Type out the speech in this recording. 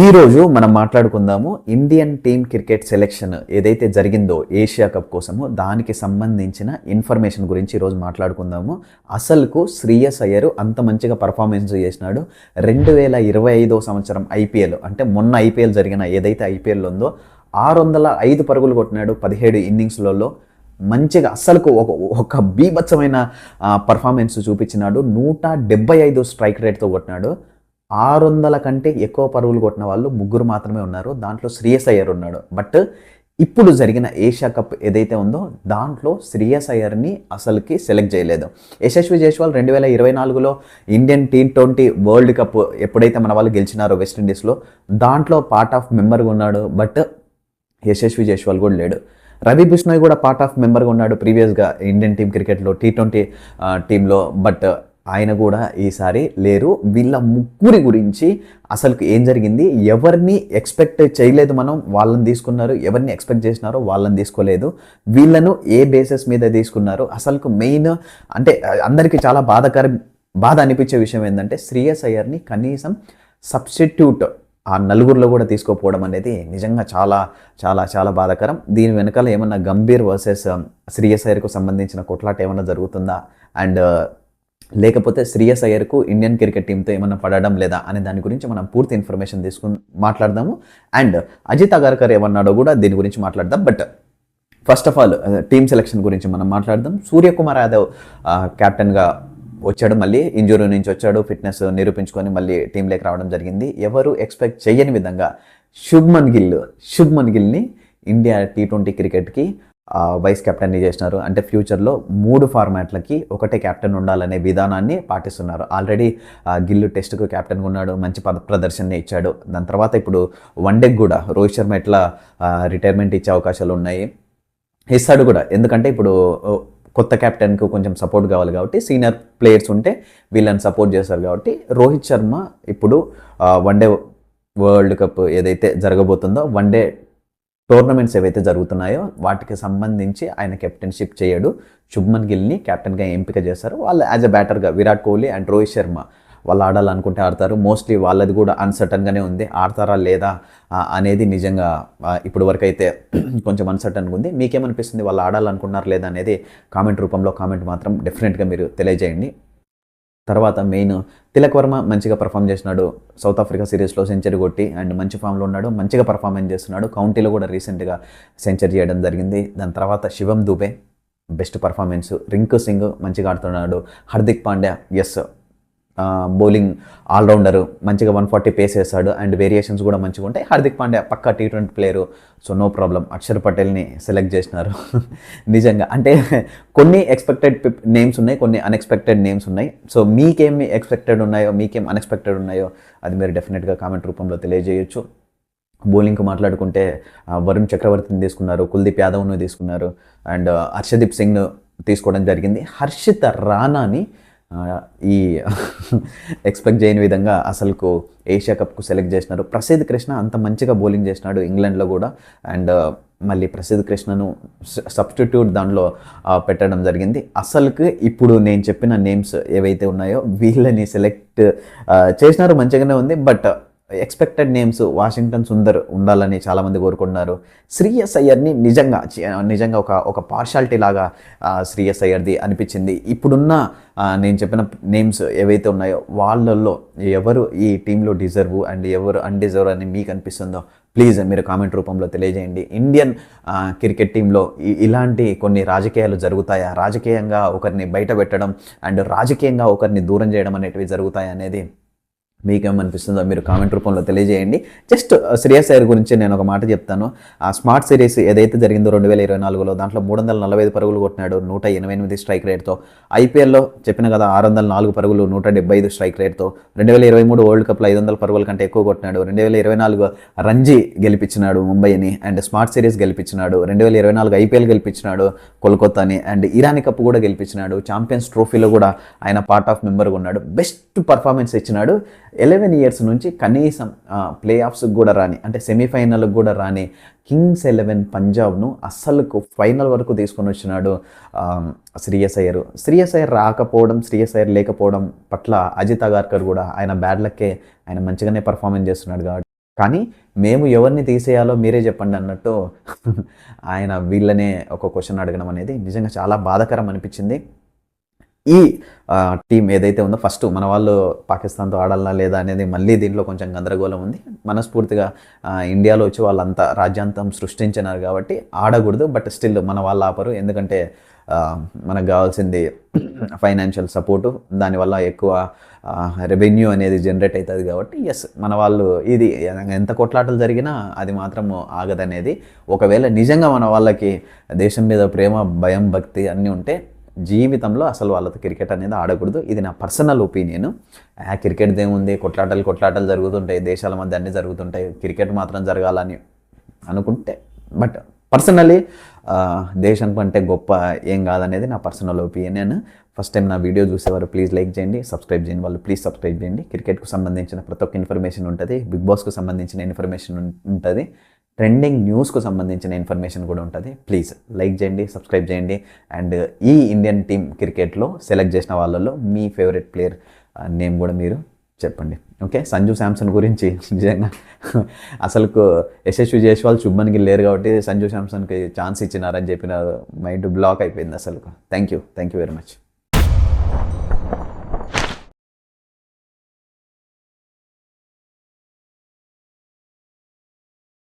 ఈ రోజు మనం మాట్లాడుకుందాము ఇండియన్ టీమ్ క్రికెట్ సెలెక్షన్ ఏదైతే జరిగిందో ఏషియా కప్ కోసము దానికి సంబంధించిన ఇన్ఫర్మేషన్ గురించి ఈరోజు మాట్లాడుకుందాము. అసలుకు శ్రీయస్ అయ్యరు అంత మంచిగా పర్ఫార్మెన్స్ చేసినాడు. రెండు వేల ఇరవై ఐదో సంవత్సరం ఐపీఎల్ అంటే మొన్న ఐపీఎల్ జరిగిన ఏదైతే ఐపీఎల్ ఉందో ఆరు వందల ఐదు పరుగులు కొట్టినాడు పదిహేడు ఇన్నింగ్స్లలో. మంచిగా అస్సలకు ఒక ఒక బీభత్సమైన పర్ఫార్మెన్స్ చూపించినాడు. నూట డెబ్బై ఐదు స్ట్రైక్ రేట్తో కొట్టినాడు. ఆరు వందల కంటే ఎక్కువ పరుగులు కొట్టిన వాళ్ళు ముగ్గురు మాత్రమే ఉన్నారు. దాంట్లో శ్రేయస్ అయ్యర్ ఉన్నాడు. బట్ ఇప్పుడు జరిగిన ఏషియా కప్ ఏదైతే ఉందో దాంట్లో శ్రేయస్ అయ్యర్ని అసలుకి సెలెక్ట్ చేయలేదు. యశస్వి జైస్వాల్ రెండు వేల ఇరవై నాలుగులో Indian T twenty world cup ఎప్పుడైతే మన వాళ్ళు గెలిచినారో వెస్టిండీస్లో దాంట్లో పార్ట్ ఆఫ్ మెంబర్గా ఉన్నాడు. బట్ యశస్వి జైస్వాల్ కూడా లేడు. రవి బిష్ణోయ్ కూడా పార్ట్ ఆఫ్ మెంబర్గా ఉన్నాడు ప్రీవియస్గా ఇండియన్ టీం క్రికెట్లో టీ ట్వంటీ టీంలో బట్ ఆయన కూడా ఈసారి లేరు. వీళ్ళ ముగ్గురి గురించి అసలు ఏం జరిగింది? ఎవరిని ఎక్స్పెక్ట్ చేయలేదు మనం? వాళ్ళని తీసుకున్నారు. ఎవరిని ఎక్స్పెక్ట్ చేసినారో వాళ్ళని తీసుకోలేదు. వీళ్ళను ఏ బేసిస్ మీద తీసుకున్నారు? అసలుకు మెయిన్ అంటే అందరికీ చాలా బాధాకరం బాధ అనిపించే విషయం ఏంటంటే శ్రీయస్ అయ్యర్ని కనీసం సబ్స్టిట్యూట్ ఆ నలుగురిలో కూడా తీసుకోపోవడం అనేది నిజంగా చాలా చాలా చాలా బాధాకరం. దీని వెనకాల ఏమన్నా గంభీర్ వర్సెస్ శ్రీయస్ అయ్యర్కు సంబంధించిన కొట్లాట ఏమన్నా జరుగుతుందా? అండ్ లేకపోతే శ్రీయస్ అయ్యర్కు ఇండియన్ క్రికెట్ టీంతో ఏమన్నా పడడం లేదా అనే దాని గురించి మనం పూర్తి ఇన్ఫర్మేషన్ తీసుకుని మాట్లాడదాము. అండ్ అజిత్ అగర్కర్ ఏమన్నాడో కూడా దీని గురించి మాట్లాడదాం. But first of all team selection గురించి మనం మాట్లాడదాం. సూర్యకుమార్ యాదవ్ కెప్టెన్గా వచ్చాడు మళ్ళీ. ఇంజురీ నుంచి వచ్చాడు. ఫిట్నెస్ నిరూపించుకొని మళ్ళీ టీంలోకి రావడం జరిగింది. ఎవరు ఎక్స్పెక్ట్ చేయని విధంగా శుభ్మన్ గిల్ శుభ్మన్ గిల్ని ఇండియా టీ ట్వంటీ క్రికెట్కి వైస్ కెప్టెన్ని చేసినారు. అంటే ఫ్యూచర్లో మూడు ఫార్మాట్లకి ఒకటే కెప్టెన్ ఉండాలనే విధానాన్ని పాటిస్తున్నారు. ఆల్రెడీ గిల్లు టెస్ట్కు కెప్టెన్గా ఉన్నాడు మంచి పద ప్రదర్శన ఇచ్చాడు. దాని తర్వాత ఇప్పుడు వన్ డేకి కూడా రోహిత్ శర్మ ఎట్లా రిటైర్మెంట్ ఇచ్చే అవకాశాలు ఉన్నాయి? ఇస్తాడు కూడా. ఎందుకంటే ఇప్పుడు కొత్త కెప్టెన్కు కొంచెం సపోర్ట్ కావాలి కాబట్టి సీనియర్ ప్లేయర్స్ ఉంటే వీళ్ళని సపోర్ట్ చేస్తారు కాబట్టి రోహిత్ శర్మ ఇప్పుడు వన్ డే వరల్డ్ కప్ ఏదైతే జరగబోతుందో వన్ డే టోర్నమెంట్స్ ఏవైతే జరుగుతున్నాయో వాటికి సంబంధించి ఆయన కెప్టెన్షిప్ చేయడు. శుభ్మన్ గిల్ని కెప్టెన్గా ఎంపిక చేస్తారు. వాళ్ళు యాజ్ అ బ్యాటర్గా విరాట్ కోహ్లీ అండ్ రోహిత్ శర్మ వాళ్ళు ఆడాలనుకుంటే ఆడతారు. మోస్ట్లీ వాళ్ళది కూడా అన్సర్టన్గానే ఉంది. ఆడతారా లేదా అనేది నిజంగా ఇప్పుడు వరకు అయితే కొంచెం అన్సర్టన్గా ఉంది. మీకేమనిపిస్తుంది? వాళ్ళు ఆడాలనుకున్నారు లేదా అనేది కామెంట్ రూపంలో కామెంట్ మాత్రం డెఫినెట్గా మీరు తెలియజేయండి. తర్వాత మెయిన్ తిలక్ వర్మ మంచిగా పర్ఫామ్ చేసినాడు సౌత్ ఆఫ్రికా సిరీస్లో సెంచరీ కొట్టి అండ్ మంచి ఫామ్లో ఉన్నాడు. మంచిగా పర్ఫార్మెన్స్ చేస్తున్నాడు. కౌంటీలో కూడా రీసెంట్గా సెంచరీ చేయడం జరిగింది. దాని తర్వాత శివం దుబే బెస్ట్ పర్ఫార్మెన్స్ రింకు సింగ్ మంచిగా ఆడుతున్నాడు. Hardik Pandya as bowling all rounder మంచిగా వన్ ఫార్టీ పేస్ వేస్తాడు అండ్ వేరియేషన్స్ కూడా మంచిగా ఉంటాయి. హార్దిక్ పాండ్యా పక్కా T twenty player so no problem Akshar పటేల్ని select చేసినారు. నిజంగా. అంటే కొన్ని ఎక్స్పెక్టెడ్ నేమ్స్ ఉన్నాయి కొన్ని అన్ఎక్స్పెక్టెడ్ నేమ్స్ ఉన్నాయి. సో మీకేమి ఎక్స్పెక్టెడ్ ఉన్నాయో మీకేం అన్ఎక్స్పెక్టెడ్ ఉన్నాయో అది మీరు డెఫినెట్గా కామెంట్ రూపంలో తెలియజేయొచ్చు. బౌలింగ్కి మాట్లాడుకుంటే వరుణ్ చక్రవర్తిని తీసుకున్నారు కుల్దీప్ యాదవ్ను తీసుకున్నారు. అండ్ హర్షదీప్ సింగ్ను తీసుకోవడం జరిగింది. హర్షిత్ రాణాని ఈ ఎక్స్పెక్ట్ చేయని విధంగా అసలుకు ఏషియా కప్కు సెలెక్ట్ చేసినారు. ప్రసిద్ధ్ కృష్ణ అంత మంచిగా బౌలింగ్ చేసినాడు ఇంగ్లాండ్లో కూడా. అండ్ uh, మళ్ళీ ప్రసిద్ధ్ కృష్ణను సబ్స్టిట్యూట్ దానిలో పెట్టడం జరిగింది. అసలుకి ఇప్పుడు నేను చెప్పిన నేమ్స్ ఏవైతే ఉన్నాయో వీళ్ళని సెలెక్ట్ చేసినారు మంచిగానే ఉంది. But expected names Washington Sundar ఉండాలని చాలామంది కోరుకుంటున్నారు. శ్రీయస్ అయ్యర్ని నిజంగా నిజంగా ఒక ఒక పార్షాలిటీ లాగా శ్రీయస్ అయ్యర్ది అనిపించింది. ఇప్పుడున్న నేను చెప్పిన నేమ్స్ ఏవైతే ఉన్నాయో వాళ్ళల్లో ఎవరు ఈ టీంలో డిజర్వ్ అండ్ ఎవరు అన్డిజర్వ్ అని మీకు అనిపిస్తుందో ప్లీజ్ మీరు కామెంట్ రూపంలో తెలియజేయండి. ఇండియన్ క్రికెట్ టీంలో ఇలాంటి కొన్ని రాజకీయాలు జరుగుతాయా? రాజకీయంగా ఒకరిని బయట పెట్టడం అండ్ రాజకీయంగా ఒకరిని దూరం చేయడం అనేటివి జరుగుతాయి అనేది మీకేమనిపిస్తుందో మీరు కామెంట్ రూపంలో తెలియజేయండి. జస్ట్ uh, శ్రేయస్ అయ్యర్ గురించి నేను ఒక మాట చెప్తాను. ఆ స్మార్ట్ సిరీస్ ఏదైతే జరిగిందో రెండు వేల ఇరవై నాలుగులో దాంట్లో మూడు వందల నలభై ఐదు పరుగులు కొట్టినాడు నూట ఎనభై ఎనిమిది స్ట్రైక్ రేట్తో. ఐపీఎల్లో చెప్పిన కదా ఆరు వందల నాలుగు పరుగులు నూట డెబ్బై ఐదు స్ట్రైక్ రేట్తో. రెండు వేల ఇరవై మూడు వరల్డ్ కప్లో ఐదు వందల పరుగుల కంటే ఎక్కువ కొట్టినాడు. రెండు వేల ఇరవై నాలుగు రంజీ గెలిపించినాడు ముంబైని అండ్ స్మార్ట్ సిరీస్ గెలిపించినాడు. రెండు వేల ఇరవై నాలుగు ఐపీఎల్ గెలిపించినాడు కోల్కతాని అండ్ ఇరానీ కప్ కూడా గెలిపించినాడు. ఛాంపియన్స్ ట్రోఫీలో కూడా ఆయన పార్ట్ ఆఫ్ మెంబర్గా ఉన్నాడు. బెస్ట్ పర్ఫార్మెన్స్ ఇచ్చినాడు. ఎలెవెన్ ఇయర్స్ నుంచి కనీసం ప్లే ఆఫ్స్కి కూడా రాని అంటే సెమీఫైనల్కి కూడా రాని కింగ్స్ ఎలెవెన్ పంజాబ్ను అస్సలుకు ఫైనల్ వరకు తీసుకొని వచ్చినాడు శ్రీయస్ అయ్యర్. శ్రీయస్ అయ్యర్ రాకపోవడం శ్రీయస్ అయ్యర్ లేకపోవడం పట్ల అజిత్ అగార్కర్ కూడా ఆయన బ్యాడ్ లక్కే ఆయన మంచిగానే పర్ఫార్మెన్స్ చేస్తున్నాడు కాబట్టి. కానీ మేము ఎవరిని తీసేయాలో మీరే చెప్పండి అన్నట్టు ఆయన వీళ్ళనే ఒక క్వశ్చన్ అడగడం అనేది నిజంగా చాలా బాధాకరం అనిపించింది. ఈ టీం ఏదైతే ఉందో ఫస్ట్ మన వాళ్ళు పాకిస్తాన్తో ఆడాలా లేదా అనేది మళ్ళీ దీంట్లో కొంచెం గందరగోళం ఉంది. మనస్ఫూర్తిగా ఇండియాలో వచ్చి వాళ్ళంతా రాజ్యాంతం సృష్టించినారు కాబట్టి ఆడకూడదు బట్ స్టిల్ మన వాళ్ళు ఆపరు. ఎందుకంటే మనకు కావాల్సింది ఫైనాన్షియల్ సపోర్టు దానివల్ల ఎక్కువ రెవెన్యూ అనేది జనరేట్ అవుతుంది కాబట్టి ఎస్ మన వాళ్ళు ఇది ఎంత కొట్లాటలు జరిగినా అది మాత్రం ఆగదనేది. ఒకవేళ నిజంగా మన వాళ్ళకి దేశం మీద ప్రేమ భయం భక్తి అన్నీ ఉంటే జీవితంలో అసలు వాళ్ళతో క్రికెట్ అనేది ఆడకూడదు. ఇది నా పర్సనల్ ఒపీనియన్. క్రికెట్ ఏముంది కొట్లాటలు కొట్లాటలు జరుగుతుంటాయి. దేశాల మధ్య అన్నీ జరుగుతుంటాయి. క్రికెట్ మాత్రం జరగాలని అనుకుంటే. బట్ పర్సనలీ దేశం కంటే గొప్ప ఏం కాదనేది నా పర్సనల్ ఒపీనియన్. ఫస్ట్ టైం నా వీడియో చూసేవారు ప్లీజ్ లైక్ చేయండి. సబ్స్క్రైబ్ చేయండి వాళ్ళు ప్లీజ్ సబ్స్క్రైబ్ చేయండి. క్రికెట్కు సంబంధించిన ప్రతి ఒక్క ఇన్ఫర్మేషన్ ఉంటుంది. బిగ్ బాస్కు సంబంధించిన ఇన్ఫర్మేషన్ ఉంటుంది. ట్రెండింగ్ న్యూస్కు సంబంధించిన ఇన్ఫర్మేషన్ కూడా ఉంటుంది. ప్లీజ్ లైక్ చేయండి సబ్స్క్రైబ్ చేయండి. అండ్ ఈ ఇండియన్ టీమ్ క్రికెట్లో సెలెక్ట్ చేసిన వాళ్ళలో మీ ఫేవరెట్ ప్లేయర్ నేమ్ కూడా మీరు చెప్పండి. ఓకే సంజు శాంసన్ గురించి నిజంగా అసలుకు యశస్వి జైస్వాల్ శుభ్మన్ లేరు కాబట్టి సంజు శాంసన్కి ఛాన్స్ ఇచ్చినారని చెప్పిన మైండ్ బ్లాక్ అయిపోయింది అసలు. Thank you thank you very much